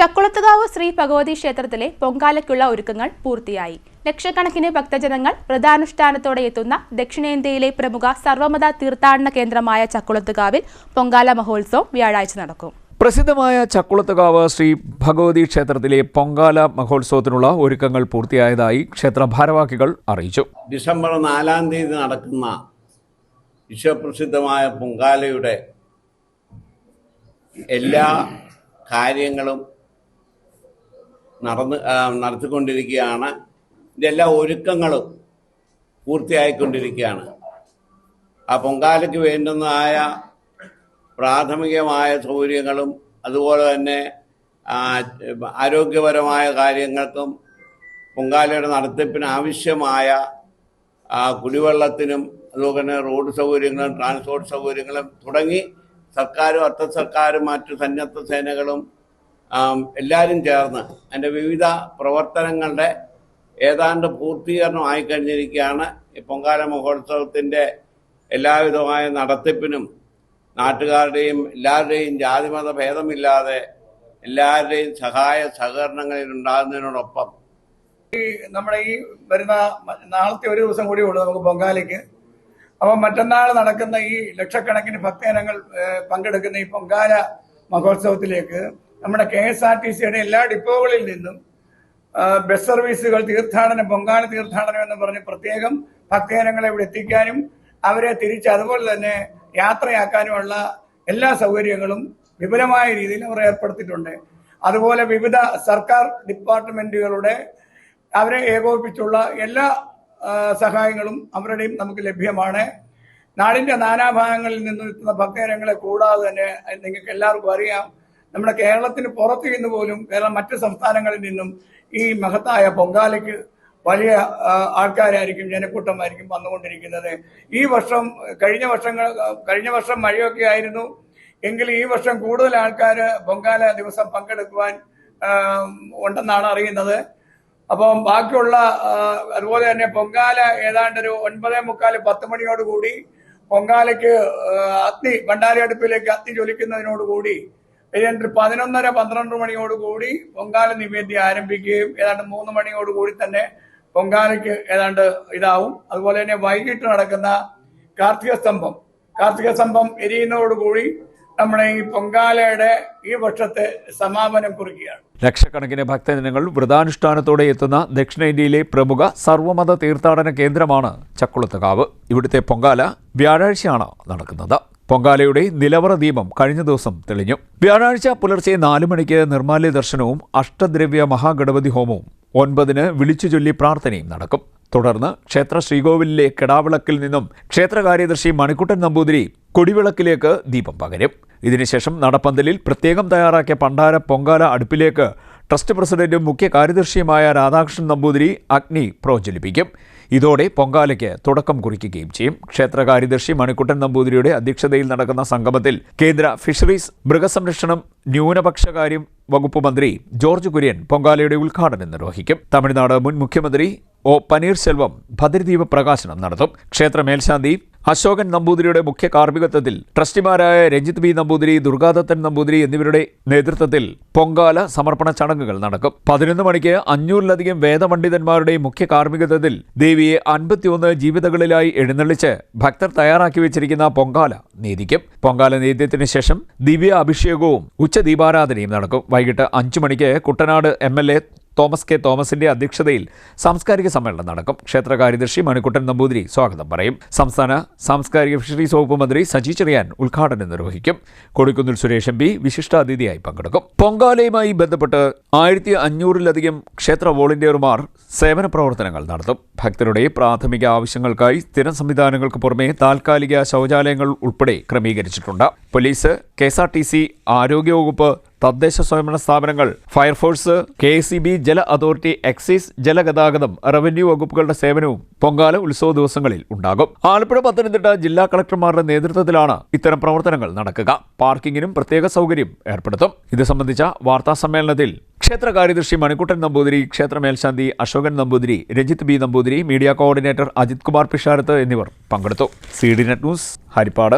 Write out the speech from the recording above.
ചക്കുളത്തുകാവ് ശ്രീ ഭഗവതി ക്ഷേത്രത്തിലെ പൊങ്കാലയ്ക്കുള്ള ഒരുക്കങ്ങൾ പൂർത്തിയായി. ലക്ഷക്കണക്കിന് ഭക്തജനങ്ങൾ വ്രതാനുഷ്ഠാനത്തോടെ എത്തുന്ന ദക്ഷിണേന്ത്യയിലെ പ്രമുഖ സർവമത തീർത്ഥാടന കേന്ദ്രമായ ചക്കുളത്തുകാവിൽ പൊങ്കാല മഹോത്സവം വ്യാഴാഴ്ച നടക്കും. പ്രസിദ്ധമായ ചക്കുളത്തുകാവ് ശ്രീ ഭഗവതി ക്ഷേത്രത്തിലെ പൊങ്കാല മഹോത്സവത്തിനുള്ള ഒരുക്കങ്ങൾ പൂർത്തിയായതായി ക്ഷേത്ര ഭാരവാഹികൾ അറിയിച്ചു. ഡിസംബർ നാലാം തീയതി നടക്കുന്ന വിശ്വപ്രസിദ്ധമായ പൊങ്കാലയുടെ എല്ലാ കാര്യങ്ങളും നടന്ന് നടത്തിക്കൊണ്ടിരിക്കുകയാണ്. ഇതിന്റെ എല്ലാ ഒരുക്കങ്ങളും പൂർത്തിയായിക്കൊണ്ടിരിക്കുകയാണ്. ആ പൊങ്കാലയ്ക്ക് വേണ്ടുന്നതായ പ്രാഥമികമായ സൗകര്യങ്ങളും അതുപോലെ തന്നെ ആരോഗ്യപരമായ കാര്യങ്ങൾക്കും പൊങ്കാലയുടെ നടത്തിപ്പിന് ആവശ്യമായ കുടിവെള്ളത്തിനും അതുപോലെ തന്നെ റോഡ് സൗകര്യങ്ങളും ട്രാൻസ്പോർട്ട് സൗകര്യങ്ങളും തുടങ്ങി സർക്കാരും അർദ്ധ സർക്കാരും മറ്റു സന്നദ്ധ സേനകളും എല്ലാവരും ചേർന്ന് അതിന്റെ വിവിധ പ്രവർത്തനങ്ങളുടെ ഏതാണ്ട് പൂർത്തീകരണം ആയിക്കഴിഞ്ഞിരിക്കുകയാണ്. ഈ പൊങ്കാല മഹോത്സവത്തിന്റെ എല്ലാവിധമായ നടത്തിപ്പിനും നാട്ടുകാരുടെയും എല്ലാവരുടെയും ജാതിമത ഭേദമില്ലാതെ എല്ലാവരുടെയും സഹായ സഹകരണങ്ങളിൽ ഉണ്ടാകുന്നതിനോടൊപ്പം ഈ നമ്മുടെ ഈ വരുന്ന നാളത്തെ ഒരു ദിവസം കൂടി ഉള്ളൂ നമുക്ക് പൊങ്കാലയ്ക്ക്. അപ്പം മറ്റന്നാൾ നടക്കുന്ന ഈ ലക്ഷക്കണക്കിന് ഭക്തജനങ്ങൾ പങ്കെടുക്കുന്ന ഈ പൊങ്കാല മഹോത്സവത്തിലേക്ക് നമ്മുടെ കെ എസ് ആർ ടി സിയുടെ എല്ലാ ഡിപ്പോകളിൽ നിന്നും ബസ് സർവീസുകൾ തീർത്ഥാടനം പൊങ്കാല തീർത്ഥാടനം എന്ന് പറഞ്ഞ് പ്രത്യേകം ഭക്തജനങ്ങളെ ഇവിടെ എത്തിക്കാനും അവരെ തിരിച്ച് അതുപോലെ തന്നെ യാത്രയാക്കാനുമുള്ള എല്ലാ സൗകര്യങ്ങളും വിപുലമായ രീതിയിൽ അവർ ഏർപ്പെടുത്തിയിട്ടുണ്ട്. അതുപോലെ വിവിധ സർക്കാർ ഡിപ്പാർട്ട്മെന്റുകളുടെ അവരെ ഏകോപിപ്പിച്ചുള്ള എല്ലാ സഹായങ്ങളും അവരുടെയും നമുക്ക് ലഭ്യമാണ്. നാടിന്റെ നാനാഭാഗങ്ങളിൽ നിന്നും എത്തുന്ന ഭക്തജനങ്ങളെ കൂടാതെ തന്നെ നിങ്ങൾക്ക് എല്ലാവർക്കും അറിയാം. നമ്മുടെ കേരളത്തിന് പുറത്തു നിന്ന് പോലും കേരളം മറ്റു സംസ്ഥാനങ്ങളിൽ നിന്നും ഈ മഹത്തായ പൊങ്കാലയ്ക്ക് വലിയ ആൾക്കാരായിരിക്കും ജനക്കൂട്ടമായിരിക്കും വന്നുകൊണ്ടിരിക്കുന്നത്. ഈ വർഷം കഴിഞ്ഞ വർഷങ്ങൾ കഴിഞ്ഞ വർഷം മഴയൊക്കെ ആയിരുന്നു. എങ്കിൽ ഈ വർഷം കൂടുതൽ ആൾക്കാർ പൊങ്കാല ദിവസം പങ്കെടുക്കുവാൻ ഉണ്ടെന്നാണ് അറിയുന്നത്. അപ്പം ബാക്കിയുള്ള അതുപോലെ തന്നെ പൊങ്കാല ഏതാണ്ട് ഒരു ഒൻപതേ മുക്കാൽ പത്ത് മണിയോടുകൂടി പൊങ്കാലയ്ക്ക് അഗ്നി ഭണ്ഡാരി അടുപ്പിലേക്ക് അഗ്നി ജ്വലിക്കുന്നതിനോടുകൂടി ഏതാണ്ട് പതിനൊന്നര പന്ത്രണ്ട് മണിയോടുകൂടി പൊങ്കാല നിവേദ്യം ആരംഭിക്കുകയും ഏതാണ്ട് മൂന്ന് മണിയോടുകൂടി തന്നെ പൊങ്കാലയ്ക്ക് ഏതാണ്ട് ഇതാവും. അതുപോലെ തന്നെ വൈകിട്ട് നടക്കുന്ന കാർത്തിക സ്തംഭം. കാർത്തിക സ്തംഭം എരിയുന്നതോടുകൂടി നമ്മുടെ ഈ പൊങ്കാലയുടെ ഈ വർഷത്തെ സമാപനം കുറിക്കുകയാണ്. ലക്ഷക്കണക്കിന് ഭക്തജനങ്ങൾ വ്രതാനുഷ്ഠാനത്തോടെ എത്തുന്ന ദക്ഷിണേന്ത്യയിലെ പ്രമുഖ സർവമത തീർത്ഥാടന കേന്ദ്രമാണ് ചക്കുളത്തുകാവ്. ഇവിടുത്തെ പൊങ്കാല വ്യാഴാഴ്ചയാണ് നടക്കുന്നത്. പൊങ്കാലയുടെ നിലവറ ദീപം കഴിഞ്ഞ ദിവസം തെളിഞ്ഞു. വ്യാഴാഴ്ച പുലർച്ചെ നാലു മണിക്ക് നിർമാല്യ ദർശനവും അഷ്ടദ്രവ്യ മഹാഗണപതി ഹോമവും ഒൻപതിന് വിളിച്ചു ചൊല്ലി പ്രാർത്ഥനയും നടക്കും. തുടർന്ന് ക്ഷേത്ര ശ്രീകോവിലിലെ കെടാവിളക്കിൽ നിന്നും ക്ഷേത്ര കാര്യദർശി മണിക്കുട്ടൻ നമ്പൂതിരി കൊടിവിളക്കിലേക്ക് ദീപം പകരും. ഇതിനുശേഷം നടപ്പന്തലിൽ പ്രത്യേകം തയ്യാറാക്കിയ പണ്ടാര പൊങ്കാല അടുപ്പിലേക്ക് ട്രസ്റ്റ് പ്രസിഡന്റും മുഖ്യ കാര്യദർശിയുമായ രാധാകൃഷ്ണൻ നമ്പൂതിരി അഗ്നി പ്രോജ്വലിപ്പിക്കും. ഇതോടെ പൊങ്കാലയ്ക്ക് തുടക്കം കുറിക്കുകയും ചെയ്യും. ക്ഷേത്ര കാര്യദർശി മണിക്കുട്ടൻ നമ്പൂതിരിയുടെ അധ്യക്ഷതയിൽ നടക്കുന്ന സംഗമത്തിൽ കേന്ദ്ര ഫിഷറീസ് മൃഗസംരക്ഷണം ന്യൂനപക്ഷകാര്യം വകുപ്പ് മന്ത്രി ജോർജ് കുര്യൻ പൊങ്കാലയുടെ ഉദ്ഘാടനം നിർവഹിക്കും. തമിഴ്നാട് മുൻ മുഖ്യമന്ത്രി ഒ പനീർശെൽവം ഭദ്രദീപ പ്രകാശനം നടത്തും. ക്ഷേത്ര മേൽശാന്തി അശോകൻ നമ്പൂതിരിയുടെ മുഖ്യ കാർമ്മികത്വത്തിൽ ട്രസ്റ്റിമാരായ രഞ്ജിത് ബി നമ്പൂതിരി ദുർഗാദത്തൻ നമ്പൂതിരി എന്നിവരുടെ നേതൃത്വത്തിൽ പൊങ്കാല സമർപ്പണ ചടങ്ങുകൾ നടക്കും. പതിനൊന്ന് മണിക്ക് അഞ്ഞൂറിലധികം വേദപണ്ഡിതന്മാരുടെ മുഖ്യ കാർമ്മികത്വത്തിൽ ദേവിയെ അൻപത്തിയൊന്ന് ജീവിതകളിലായി എഴുന്നള്ളിച്ച് ഭക്തർ തയ്യാറാക്കി വെച്ചിരിക്കുന്ന പൊങ്കാല നീതിക്കും പൊങ്കാല നീതിയത്തിന് ശേഷം ദിവ്യ അഭിഷേകവും ഉച്ച ദീപാരാധനയും നടക്കും. വൈകിട്ട് അഞ്ചു മണിക്ക് Kuttanad M L A Thomas K തോമസിന്റെ അധ്യക്ഷതയിൽ സാംസ്കാരിക സമ്മേളനം നടക്കും. ക്ഷേത്ര കാര്യദർശി മണിക്കുട്ടൻ നമ്പൂതിരി സ്വാഗതം പറയും. സംസ്ഥാന സാംസ്കാരിക ഫിഷറീസ് വകുപ്പ് മന്ത്രി സജി ചെറിയാൻ ഉദ്ഘാടനം നിർവഹിക്കും. കൊടിക്കുന്നിൽ സുരേഷ് എം പി വിശിഷ്ടാതിഥിയായി പങ്കെടുക്കും. പൊങ്കാലയുമായി ബന്ധപ്പെട്ട് ആയിരത്തി അഞ്ഞൂറിലധികം ക്ഷേത്ര വോളണ്ടിയർമാർ സേവന പ്രവർത്തനങ്ങൾ നടത്തും. ഭക്തരുടെ പ്രാഥമിക ആവശ്യങ്ങൾക്കായി സ്ഥിരം സംവിധാനങ്ങൾക്ക് പുറമെ താൽക്കാലിക ശൗചാലയങ്ങൾ ഉൾപ്പെടെ ക്രമീകരിച്ചിട്ടുണ്ട്. Police K S R T C ആരോഗ്യവകുപ്പ് തദ്ദേശ സ്വയംഭരണ സ്ഥാപനങ്ങൾ fire force K C B ജല അതോറിറ്റി എക്സൈസ് ജലഗതാഗതം റവന്യൂ വകുപ്പുകളുടെ സേവനവും പൊങ്കാല ഉത്സവ ദിവസങ്ങളിൽ ഉണ്ടാകും. ആലപ്പുഴ പത്തനംതിട്ട ജില്ലാ കളക്ടർമാരുടെ നേതൃത്വത്തിലാണ് ഇത്തരം പ്രവർത്തനങ്ങൾ നടക്കുക. പാർക്കിങ്ങിനും പ്രത്യേക സൗകര്യം ഏർപ്പെടുത്തും. ഇത് സംബന്ധിച്ച വാർത്താ സമ്മേളനത്തിൽ ക്ഷേത്ര കാര്യദർശി മണിക്കുട്ടൻ നമ്പൂതിരി ക്ഷേത്ര മേൽശാന്തി Ashokan Namboothiri Ranjith B Namboothiri media coordinator Ajith Kumar Pisharath എന്നിവർ പങ്കെടുത്തു. C D net news Haripad.